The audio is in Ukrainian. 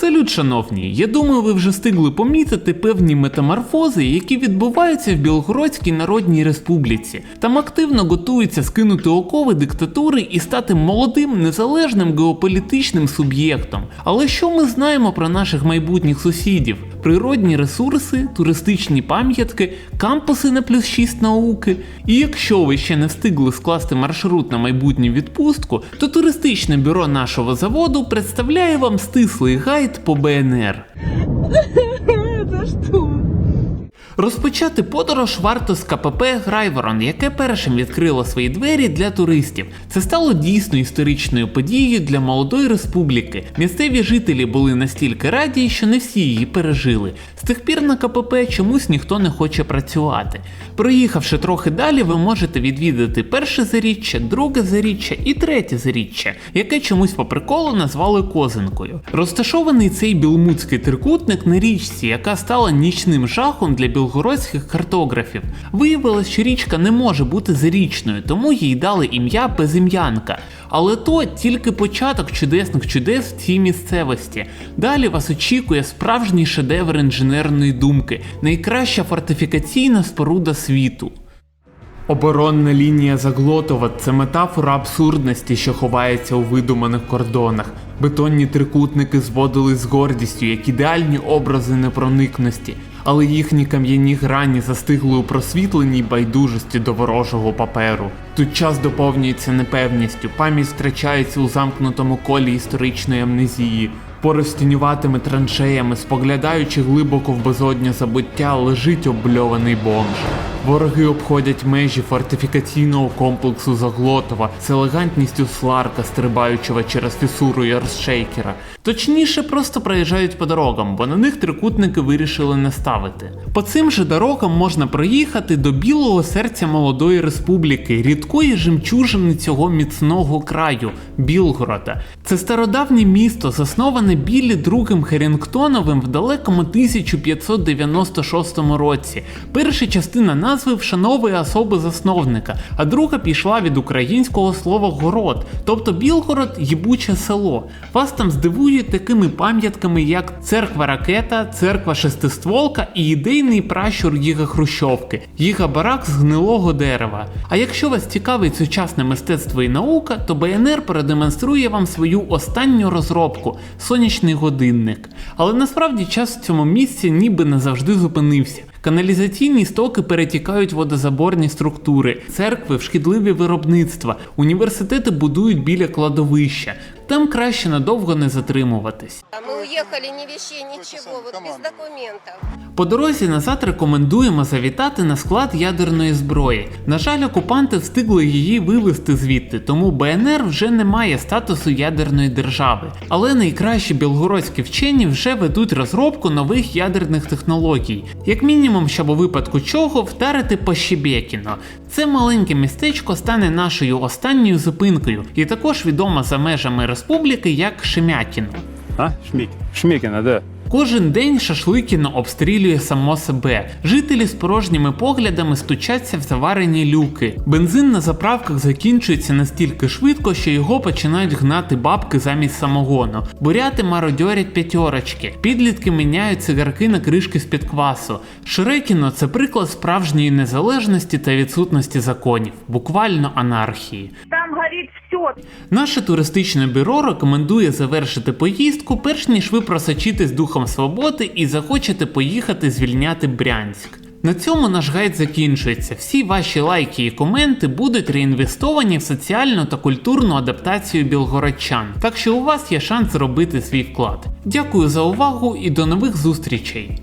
Салют, шановні! Я думаю, ви вже встигли помітити певні метаморфози, які відбуваються в Білгородській Народній Республіці. Там активно готуються скинути окови диктатури і стати молодим незалежним геополітичним суб'єктом. Але що ми знаємо про наших майбутніх сусідів? Природні ресурси, туристичні пам'ятки, кампуси на плюс 6 науки. І якщо ви ще не встигли скласти маршрут на майбутню відпустку, то туристичне бюро нашого заводу представляє вам стислий гайд по БНР. Это что? Розпочати подорож варто з КПП Грайворон, яке першим відкрило свої двері для туристів. Це стало дійсно історичною подією для молодої республіки. Місцеві жителі були настільки раді, що не всі її пережили. З тих пір на КПП чомусь ніхто не хоче працювати. Проїхавши трохи далі, ви можете відвідати перше заріччя, друге заріччя і третє заріччя, яке чомусь по приколу назвали Козинкою. Розташований цей білмутський трикутник на річці, яка стала нічним жахом для білгородських картографів. Виявилось, що річка не може бути зарічною, тому їй дали ім'я Безім'янка. Але то тільки початок чудесних чудес в цій місцевості. Далі вас очікує справжній шедевр інженерної думки, найкраща фортифікаційна споруда світу. Оборонна лінія Заглотова це метафора абсурдності, що ховається у видуманих кордонах. Бетонні трикутники зводили з гордістю, як ідеальні образи непроникності, але їхні кам'яні грані застигли у просвітленій байдужості до ворожого паперу. Тут час доповнюється непевністю, пам'ять втрачається у замкнутому колі історичної амнезії. Поруч з тінюватими траншеями, споглядаючи глибоко в безодню забуття, лежить обльований бомж. Вороги обходять межі фортифікаційного комплексу Заглотова з елегантністю сларка, стрибаючого через фісуру Яршейкера. Точніше, просто проїжджають по дорогам, бо на них трикутники вирішили не ставити. По цим же дорогам можна проїхати до білого серця молодої республіки, рідкої жемчужини цього міцного краю Білгорода. Це стародавнє місто, засноване білі другим Херінгтоновим в далекому 1596 році. Перша частина назви вшановує особи засновника, а друга пішла від українського слова город, тобто Білгород їбуче село. Вас там здивують такими пам'ятками, як церква ракета, церква шестистволка і ідейний пращур Їга Хрущовки, Їга барак з гнилого дерева. А якщо вас цікавить сучасне мистецтво і наука, то БНР продемонструє вам свою останню розробку сонячний годинник. Але насправді час в цьому місці ніби не завжди зупинився. Каналізаційні стоки перетікають водозаборні структури, церкви в шкідливі виробництва, університети будують біля кладовища. Там краще надовго не затримуватись. А мы уехали ни вещей, ничего, вот без документов. По дорозі назад рекомендуємо завітати на склад ядерної зброї. На жаль, окупанти встигли її вивезти звідти, тому БНР вже не має статусу ядерної держави. Але найкращі білгородські вчені вже ведуть розробку нових ядерних технологій, як мінімум, щоб у випадку чого вдарити по Щебєкіно. Це маленьке містечко стане нашою останньою зупинкою, і також відомо за межами республіки як Шемякіно. А? Шмик. Шмекина, да. Кожен день Шашликіно обстрілює само себе. Жителі з порожніми поглядами стучаться в заварені люки. Бензин на заправках закінчується настільки швидко, що його починають гнати бабки замість самогону. Буряти мародьорять п'ятерочки. Підлітки міняють цигарки на кришки з-під квасу. Шрекіно це приклад справжньої незалежності та відсутності законів, буквально анархії. Там горит все. Наше туристичне бюро рекомендує завершити поїздку, перш ніж ви просочитесь духом свободи і захочете поїхати звільняти Брянськ. На цьому наш гайд закінчується. Всі ваші лайки і коменти будуть реінвестовані в соціальну та культурну адаптацію білгородчан, так що у вас є шанс зробити свій вклад. Дякую за увагу і до нових зустрічей!